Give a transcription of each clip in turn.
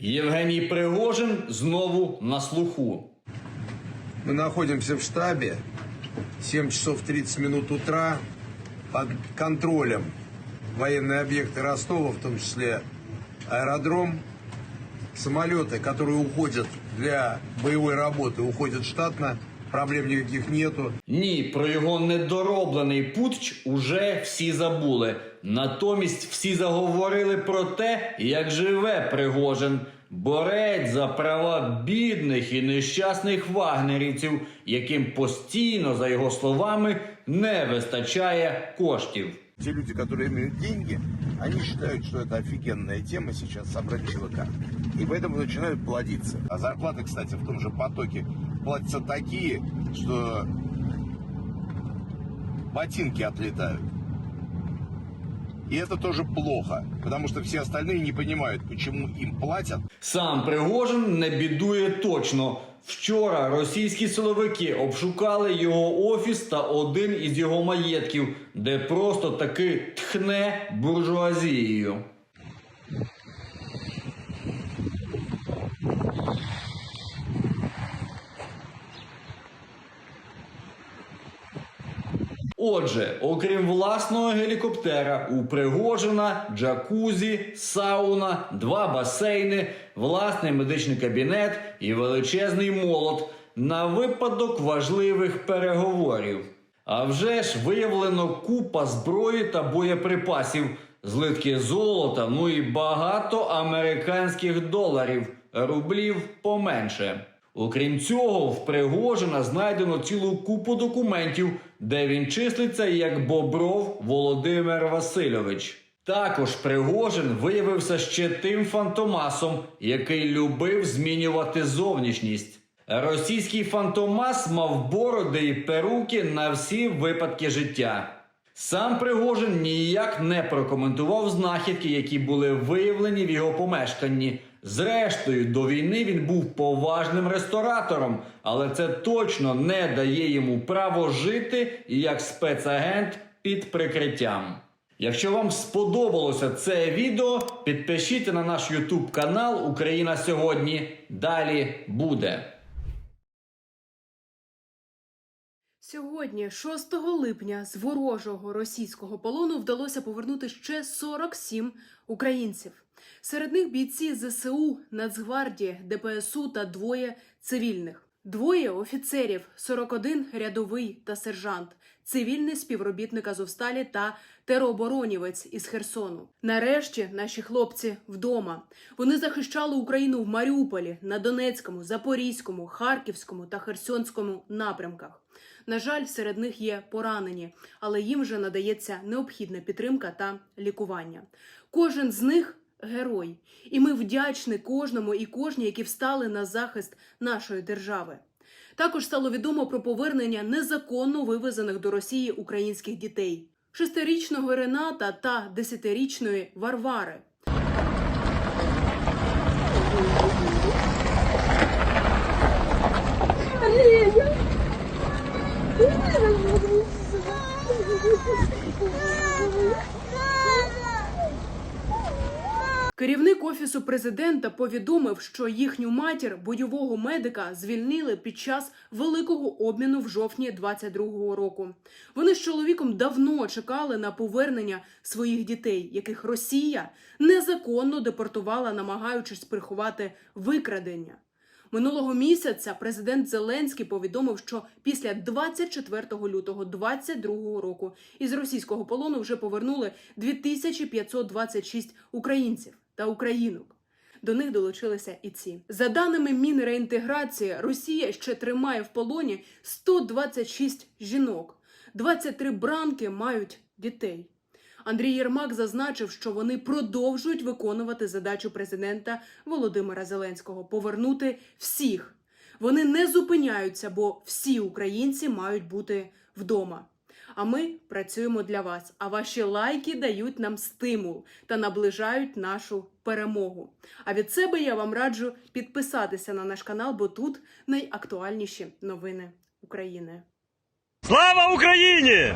Євгеній Пригожин знову на слуху. Мы находимся в штабе. 7 часов 30 минут утра. Под контролем военные объекты Ростова, в том числе аэродром. Самолеты, которые уходят для боевой работы, уходят штатно. Проблем никаких нету. Ні, про його недороблений путч уже всі забули. Натомість всі заговорили про те, як живе Пригожин. Борець за права бідних і нещасних вагнерівців, яким постійно, за його словами, не вистачає коштів. Те люди, которые имеют деньги, они считают, что это офигенная тема сейчас собрать ЧВК. И поэтому начинают плодиться. А зарплаты, кстати, в том же потоке платятся такие, что ботинки отлетают. И это тоже плохо, потому что все остальные не понимают, почему им платят, Сам Пригожин не бідує точно. Вчора російські силовики обшукали його офіс та один із його маєтків, де просто таки тхне буржуазією. Отже, окрім власного гелікоптера, у Пригожина джакузі, сауна, два басейни, власний медичний кабінет і величезний молот на випадок важливих переговорів. А вже ж виявлено купа зброї та боєприпасів, злитки золота, ну і багато американських доларів, рублів поменше. Окрім цього, в Пригожина знайдено цілу купу документів, де він числиться як Бобров Володимир Васильович. Також Пригожин виявився ще тим фантомасом, який любив змінювати зовнішність. Російський фантомас мав бороди і перуки на всі випадки життя. Сам Пригожин ніяк не прокоментував знахідки, які були виявлені в його помешканні. Зрештою, до війни він був поважним ресторатором, але це точно не дає йому право жити як спецагент під прикриттям. Якщо вам сподобалося це відео, підпишіться на наш YouTube канал Україна сьогодні. Далі буде. Сьогодні, 6 липня, з ворожого російського полону вдалося повернути ще 47 українців. Серед них бійці ЗСУ, Нацгвардії, ДПСУ та двоє цивільних. Двоє офіцерів, 41 рядовий та сержант, цивільний співробітник Азовсталі та тероборонівець із Херсону. Нарешті наші хлопці вдома. Вони захищали Україну в Маріуполі, на Донецькому, Запорізькому, Харківському та Херсонському напрямках. На жаль, серед них є поранені, але їм вже надається необхідна підтримка та лікування. Кожен з них герой, і ми вдячні кожному і кожній, які встали на захист нашої держави. Також стало відомо про повернення незаконно вивезених до Росії українських дітей: шестирічного Рената та десятирічної Варвари. Керівник офісу президента повідомив, що їхню матір бойового медика звільнили під час великого обміну в жовтні 22-го року. Вони з чоловіком давно чекали на повернення своїх дітей, яких Росія незаконно депортувала, намагаючись приховати викрадення. Минулого місяця президент Зеленський повідомив, що після 24 лютого 2022 року із російського полону вже повернули 2526 українців та українок. До них долучилися і ці. За даними Мінреінтеграції, Росія ще тримає в полоні 126 жінок, 23 бранки мають дітей. Андрій Єрмак зазначив, що вони продовжують виконувати задачу президента Володимира Зеленського повернути всіх. Вони не зупиняються, бо всі українці мають бути вдома. А ми працюємо для вас. А ваші лайки дають нам стимул та наближають нашу перемогу. А від себе я вам раджу підписатися на наш канал, бо тут найактуальніші новини України. Слава Україні!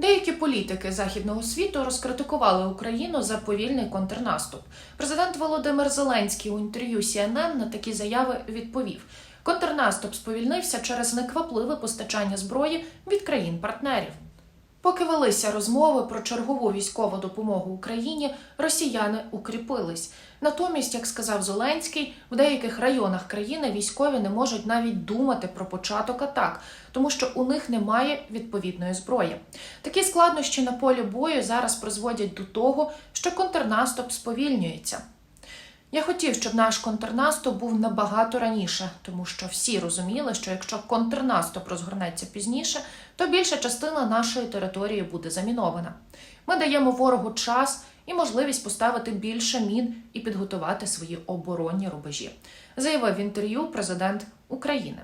Деякі політики західного світу розкритикували Україну за повільний контрнаступ. Президент Володимир Зеленський у інтерв'ю CNN на такі заяви відповів: контрнаступ сповільнився через неквапливе постачання зброї від країн-партнерів. Поки велися розмови про чергову військову допомогу Україні, росіяни укріпились. Натомість, як сказав Зеленський, в деяких районах країни військові не можуть навіть думати про початок атак, тому що у них немає відповідної зброї. Такі складнощі на полі бою зараз призводять до того, що контрнаступ сповільнюється. Я хотів, щоб наш контрнаступ був набагато раніше, тому що всі розуміли, що якщо контрнаступ розгорнеться пізніше, то більша частина нашої території буде замінована. Ми даємо ворогу час і можливість поставити більше мін і підготувати свої оборонні рубежі, заявив в інтерв'ю президент України.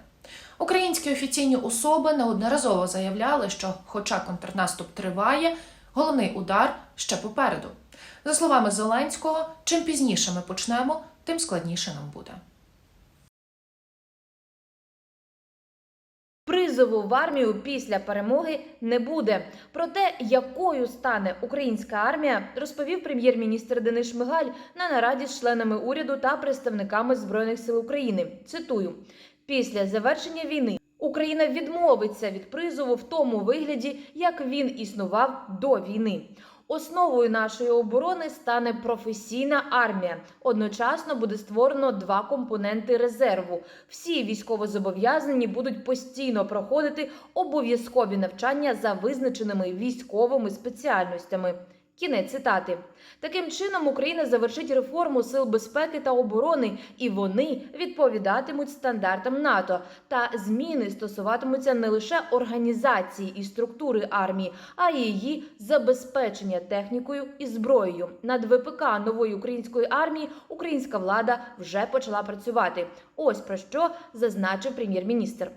Українські офіційні особи неодноразово заявляли, що, хоча контрнаступ триває, головний удар ще попереду. За словами Зеленського, чим пізніше ми почнемо, тим складніше нам буде. Призову в армію після перемоги не буде. Про те, якою стане українська армія, розповів прем'єр-міністр Денис Шмигаль на нараді з членами уряду та представниками збройних сил України. Цитую: після завершення війни. Україна відмовиться від призову в тому вигляді, як він існував до війни. Основою нашої оборони стане професійна армія. Одночасно буде створено два компоненти резерву. Всі військовозобов'язані будуть постійно проходити обов'язкові навчання за визначеними військовими спеціальностями. Кінець цитати. Таким чином Україна завершить реформу сил безпеки та оборони, і вони відповідатимуть стандартам НАТО. Та зміни стосуватимуться не лише організації і структури армії, а й її забезпечення технікою і зброєю. Над ВПК нової української армії українська влада вже почала працювати. Ось про що зазначив прем'єр-міністр.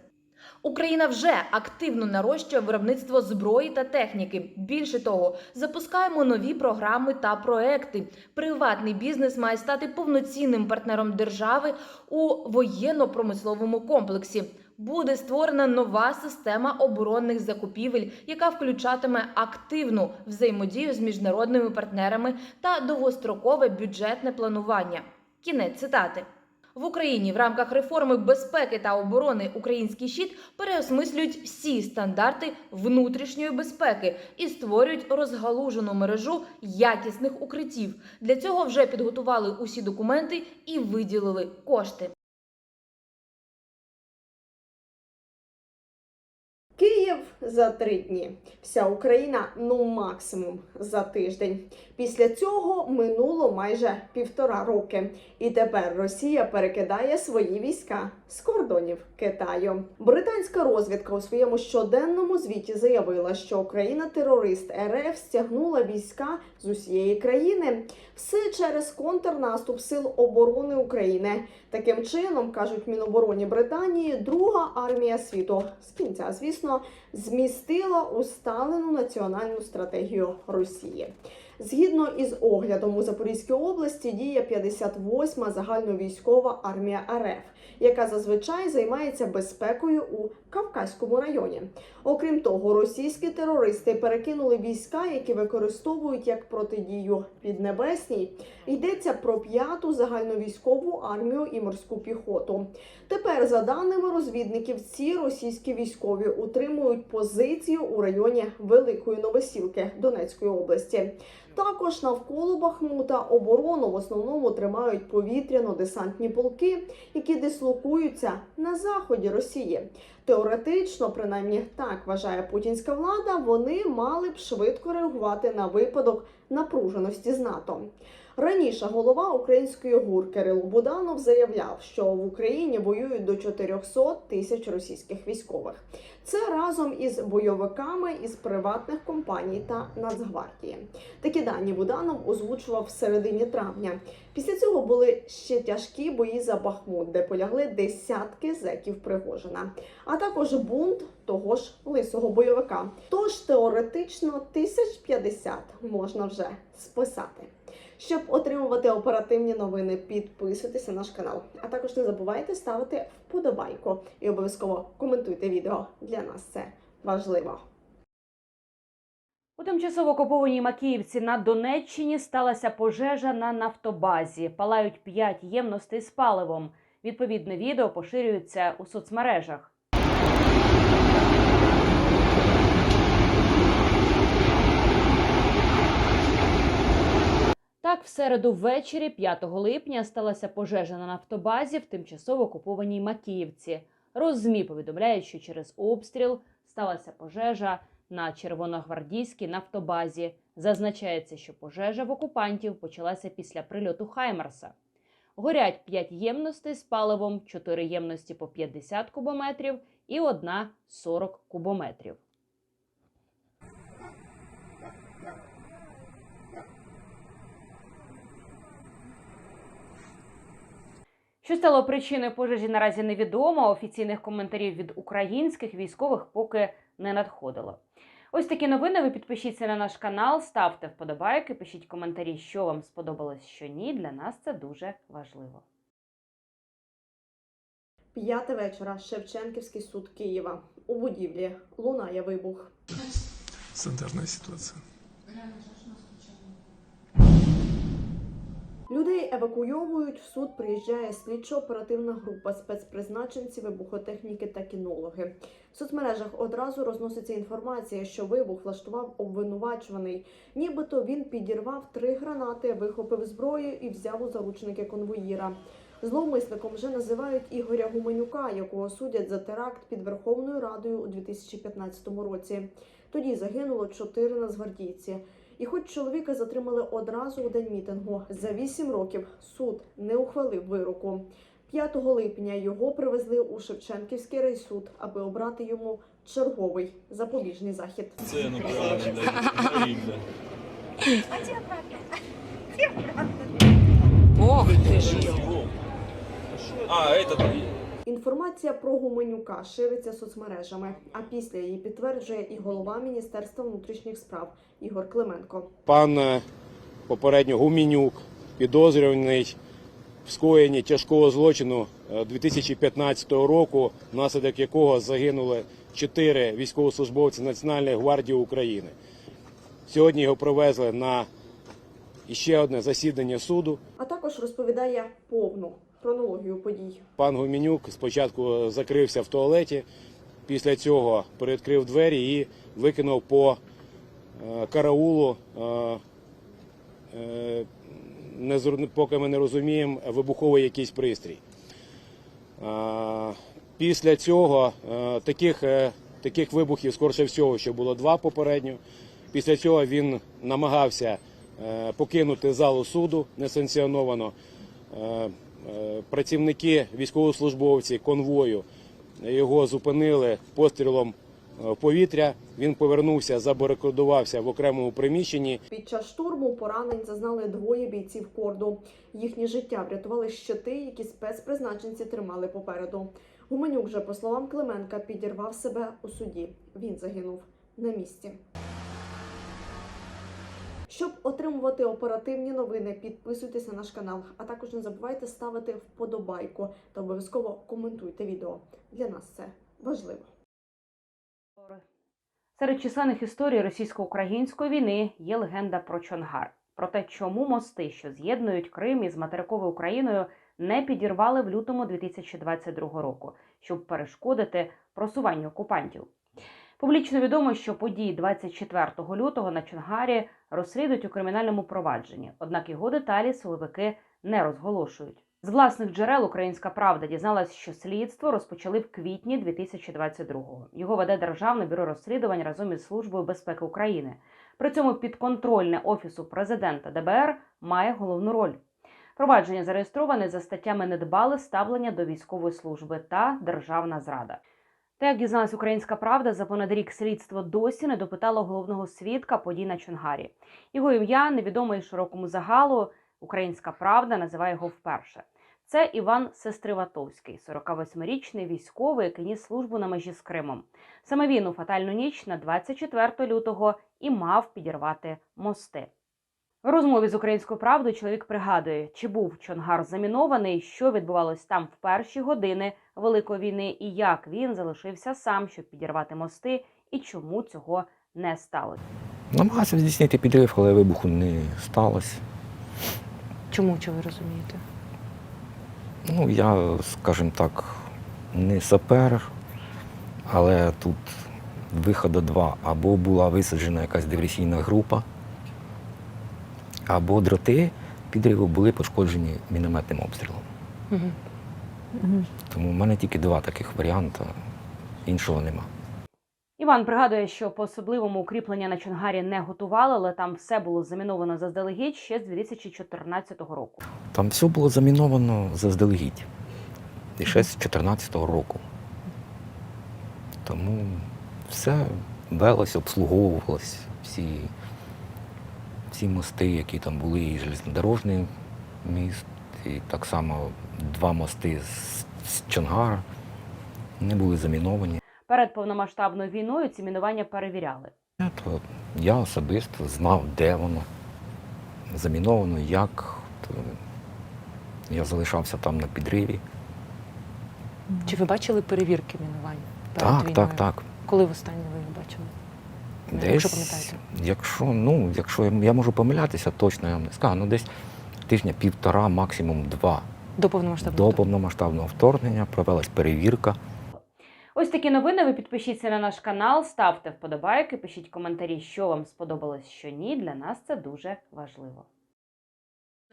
Україна вже активно нарощує виробництво зброї та техніки. Більше того, запускаємо нові програми та проекти. Приватний бізнес має стати повноцінним партнером держави у воєнно-промисловому комплексі. Буде створена нова система оборонних закупівель, яка включатиме активну взаємодію з міжнародними партнерами та довгострокове бюджетне планування. Кінець цитати. В Україні в рамках реформи безпеки та оборони Український щит переосмислюють всі стандарти внутрішньої безпеки і створюють розгалужену мережу якісних укриттів. Для цього вже підготували усі документи і виділили кошти. Київ за три дні. Вся Україна ну максимум за тиждень. Після цього минуло майже півтора роки, і тепер Росія перекидає свої війська з кордонів Китаю. Британська розвідка у своєму щоденному звіті заявила, що Україна-терорист РФ стягнула війська з усієї країни. Все через контрнаступ сил оборони України. Таким чином кажуть Мінобороні Британії, друга армія світу з кінця, звісно, змістила усталену національну стратегію Росії. Згідно із оглядом у Запорізькій області діє 58-ма загальновійськова армія РФ, яка зазвичай займається безпекою у Кавказькому районі. Окрім того, російські терористи перекинули війська, які використовують як протидію Піднебесній. Йдеться про п'яту загальновійськову армію і морську піхоту. Тепер, за даними розвідників, ці російські військові утримують позицію у районі Великої Новосілки Донецької області. Також навколо Бахмута оборону в основному тримають повітряно-десантні полки, які дислокуються на заході Росії. Теоретично, принаймні так вважає путінська влада, вони мали б швидко реагувати на випадок напруженості з НАТО. Раніше голова української ГУР Кирило Буданов заявляв, що в Україні воюють до 400 тисяч російських військових. Це разом із бойовиками із приватних компаній та Нацгвардії. Такі дані Буданов озвучував в середині травня. Після цього були ще тяжкі бої за Бахмут, де полягли десятки зеків Пригожина, а також бунт того ж лисого бойовика. Тож теоретично 1050 можна вже списати. Щоб отримувати оперативні новини, підписуйтесь на наш канал. А також не забувайте ставити вподобайку і обов'язково коментуйте відео. Для нас це важливо. У тимчасово окупованій Макіївці на Донеччині сталася пожежа на нафтобазі. Палають п'ять ємностей з паливом. Відповідне відео поширюється у соцмережах. Так, в середу ввечері, 5 липня, сталася пожежа на нафтобазі в тимчасово окупованій Макіївці. Роззмі повідомляють, що через обстріл сталася пожежа на червоногвардійській нафтобазі. Зазначається, що пожежа в окупантів почалася після прильоту Хаймерса. Горять 5 ємностей з паливом, 4 ємності по 50 кубометрів і одна 40 кубометрів. Що стало причиною пожежі наразі невідомо. Офіційних коментарів від українських військових поки не надходило. Ось такі новини. Ви підпишіться на наш канал, ставте вподобайки, пишіть коментарі, що вам сподобалось, що ні. Для нас це дуже важливо. П'яте вечора. Шевченківський суд Києва. У будівлі лунає вибух. Санитарная ситуация. Людей евакуйовують. В суд приїжджає слідчо-оперативна група спецпризначенці, вибухотехніки та кінологи. В соцмережах одразу розноситься інформація, що вибух влаштував обвинувачуваний. Нібито він підірвав три гранати, вихопив зброю і взяв у заручники конвоїра. Зловмисником вже називають Ігоря Гуменюка, якого судять за теракт під Верховною Радою у 2015 році. Тоді загинуло чотири нацгвардійці. І хоч чоловіка затримали одразу у день мітингу, за вісім років суд не ухвалив вироку. 5 липня його привезли у Шевченківський райсуд, аби обрати йому черговий запобіжний захід. Це ну правильно, да, рік, да. А, этот, Інформація про Гуменюка шириться соцмережами. А після її підтверджує і голова Міністерства внутрішніх справ Ігор Клименко. Пан е, попередньо Гумінюк, підозрюваний в скоєнні тяжкого злочину е, 2015 року, внаслідок якого загинули чотири військовослужбовці Національної гвардії України. Сьогодні його привезли на ще одне засідання суду. А також розповідає повну хронологію подій. Пан Гумінюк спочатку закрився в туалеті, після цього передкрив двері і викинув по е, караулу. е, е, поки ми не розуміємо, вибуховий якийсь пристрій. Після цього таких, таких вибухів, скорше всього, що було два попередньо. Після цього він намагався покинути залу суду несанкціоновано. Е, Працівники, військовослужбовці конвою його зупинили пострілом е, повітря. Він повернувся, забарикадувався в окремому приміщенні. Під час штурму поранень зазнали двоє бійців корду. Їхнє життя врятували щити, які спецпризначенці тримали попереду. Гуменюк же, по словам Клименка, підірвав себе у суді. Він загинув на місці. Щоб отримувати оперативні новини, підписуйтесь на наш канал, а також не забувайте ставити вподобайку та обов'язково коментуйте відео. Для нас це важливо. Серед численних історій російсько-української війни є легенда про Чонгар. Про те, чому мости, що з'єднують Крим із материковою Україною, не підірвали в лютому 2022 року, щоб перешкодити просуванню окупантів. Публічно відомо, що події 24 лютого на Чонгарі розслідують у кримінальному провадженні, однак його деталі силовики не розголошують. З власних джерел Українська Правда дізналась, що слідство розпочали в квітні 2022-го. Його веде Державне бюро розслідувань разом із Службою безпеки України. При цьому підконтрольне офісу президента ДБР має головну роль. Провадження зареєстроване за статтями недбале ставлення до військової служби та державна зрада. Та як дізналась Українська Правда, за понад рік слідство досі не допитало головного свідка подій на Чонгарі. Його ім'я невідоме широкому загалу. Українська Правда називає його вперше. Це Іван Сестриватовський, 48-річний військовий, який ніс службу на межі з Кримом. Саме він у фатальну ніч на 24 лютого і мав підірвати мости. В розмові з українською правдою чоловік пригадує, чи був Чонгар замінований, що відбувалось там в перші години Великої війни, і як він залишився сам, щоб підірвати мости, і чому цього не сталося. Намагався здійснити підрив, але вибуху не сталося. Чому чи ви розумієте? Ну, я, скажімо так, не сапер, але тут виходу два. Або була висаджена якась диверсійна група, або дроти підриву були пошкоджені мінометним обстрілом. Угу. Тому в мене тільки два таких варіанти, іншого нема. Іван пригадує, що по особливому укріплення на Чонгарі не готували, але там все було заміновано заздалегідь ще з 2014 року. Там все було заміновано заздалегідь. І ще з 2014 року. Тому все велось, обслуговувалось, всі, всі мости, які там були, і железнодорожний міст, і так само два мости з, з Чонгара не були заміновані. Перед повномасштабною війною ці мінування перевіряли. То я особисто знав, де воно заміновано, як. То я залишався там на підриві. Чи ви бачили перевірки мінувань? перед Так, війною? так, так. Коли востаннє ви їх бачили? Ну, Десь, якщо пам'ятаєте. Якщо, ну, якщо я, я можу помилятися, точно я вам не скажу. Ну, десь тижня півтора, максимум два. До повномасштабного До повномасштабного вторгнення провелась перевірка. Ось такі новини. Ви підпишіться на наш канал, ставте вподобайки, пишіть коментарі, що вам сподобалось, що ні. Для нас це дуже важливо.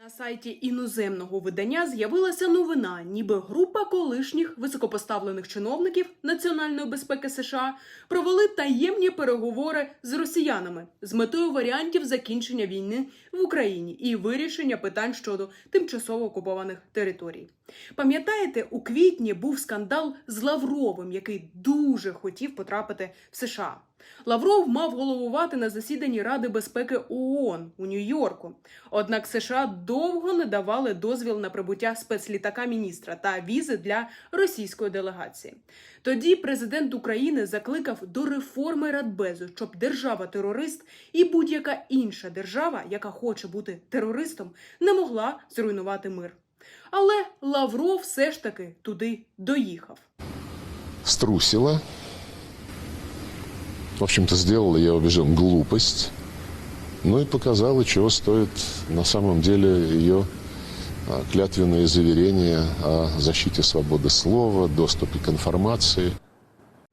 На сайті іноземного видання з'явилася новина, ніби група колишніх високопоставлених чиновників національної безпеки США провели таємні переговори з росіянами з метою варіантів закінчення війни в Україні і вирішення питань щодо тимчасово окупованих територій. Пам'ятаєте, у квітні був скандал з Лавровим, який дуже хотів потрапити в США. Лавров мав головувати на засіданні Ради безпеки ООН у Нью-Йорку. Однак США довго не давали дозвіл на прибуття спецлітака міністра та візи для російської делегації. Тоді президент України закликав до реформи Радбезу, щоб держава-терорист і будь-яка інша держава, яка хоче бути терористом, не могла зруйнувати мир. Але Лавров все ж таки туди доїхав. струсила. В общем-то, сделала, я убежден, глупость. Ну и показала, чего стоит на самом деле ее клятвенные заверения о защите свободы слова, доступе к информации.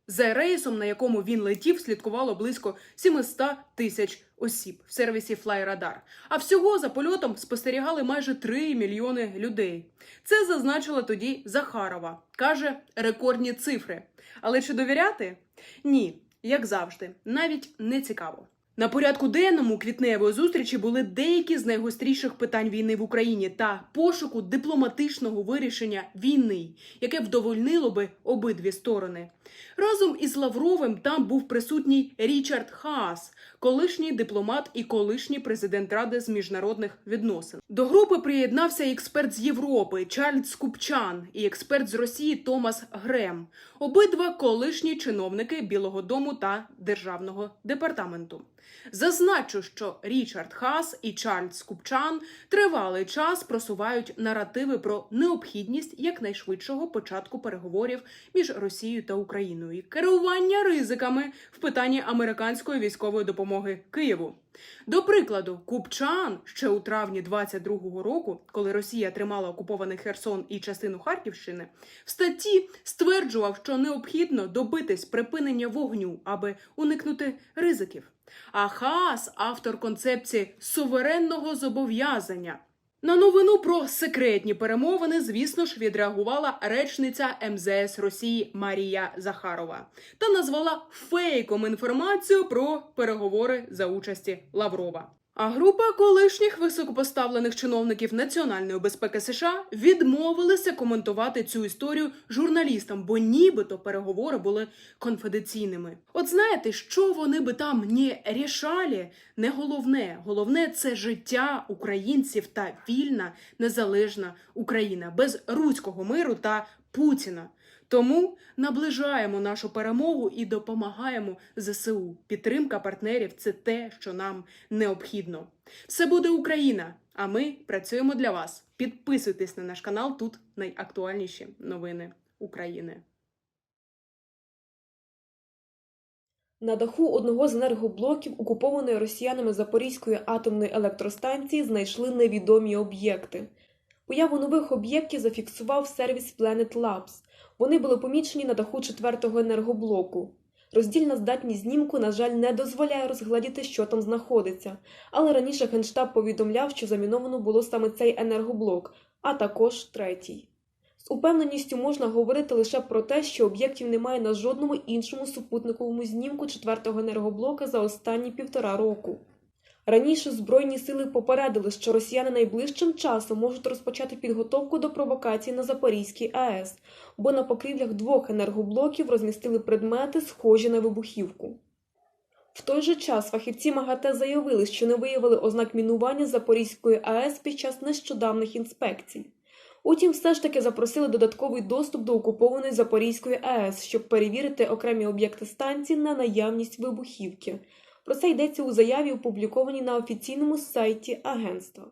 За рейсом, на якому він летів, слідкувало близько 700 тисяч осіб в сервісі FlyRadar. А всього за польотом спостерігали майже 3 мільйони людей. Це зазначила тоді Захарова. Каже, рекордні цифри. Але чи довіряти? Ні, як завжди, навіть не цікаво. На порядку денному квітневої зустрічі були деякі з найгостріших питань війни в Україні та пошуку дипломатичного вирішення війни, яке вдовольнило би обидві сторони. Разом із Лавровим там був присутній Річард Хаас, колишній дипломат і колишній президент Ради з міжнародних відносин. До групи приєднався експерт з Європи Чарльз Купчан і експерт з Росії Томас Грем. Обидва колишні чиновники Білого Дому та Державного департаменту. Зазначу, що Річард Хас і Чарльз Купчан тривалий час просувають наративи про необхідність якнайшвидшого початку переговорів між Росією та Україною і керування ризиками в питанні американської військової допомоги Києву. До прикладу, Купчан ще у травні 22-го року, коли Росія тримала окупований Херсон і частину Харківщини, в статті стверджував, що необхідно добитись припинення вогню, аби уникнути ризиків. А Хаас – автор концепції суверенного зобов'язання. На новину про секретні перемовини, звісно ж, відреагувала речниця МЗС Росії Марія Захарова та назвала фейком інформацію про переговори за участі Лаврова. А група колишніх високопоставлених чиновників національної безпеки США відмовилися коментувати цю історію журналістам, бо нібито переговори були конфіденційними. От знаєте, що вони би там не рішали, не головне. Головне це життя українців та вільна незалежна Україна без руського миру та Путіна. Тому наближаємо нашу перемогу і допомагаємо ЗСУ. Підтримка партнерів це те, що нам необхідно. Все буде Україна, а ми працюємо для вас. Підписуйтесь на наш канал. Тут найактуальніші новини України. На даху одного з енергоблоків окупованої росіянами Запорізької атомної електростанції знайшли невідомі об'єкти. Появу нових об'єктів зафіксував сервіс Planet Labs. Вони були помічені на даху четвертого енергоблоку. Роздільна здатність знімку, на жаль, не дозволяє розгледіти, що там знаходиться, але раніше Генштаб повідомляв, що заміновано було саме цей енергоблок, а також третій. З упевненістю можна говорити лише про те, що об'єктів немає на жодному іншому супутниковому знімку четвертого енергоблока за останні півтора року. Раніше Збройні сили попередили, що росіяни найближчим часом можуть розпочати підготовку до провокації на Запорізькій АЕС, бо на покрівлях двох енергоблоків розмістили предмети, схожі на вибухівку. В той же час фахівці МАГАТЕ заявили, що не виявили ознак мінування Запорізької АЕС під час нещодавних інспекцій. Утім, все ж таки запросили додатковий доступ до окупованої Запорізької АЕС, щоб перевірити окремі об'єкти станції на наявність вибухівки. Про це йдеться у заяві, опублікованій на офіційному сайті агентства.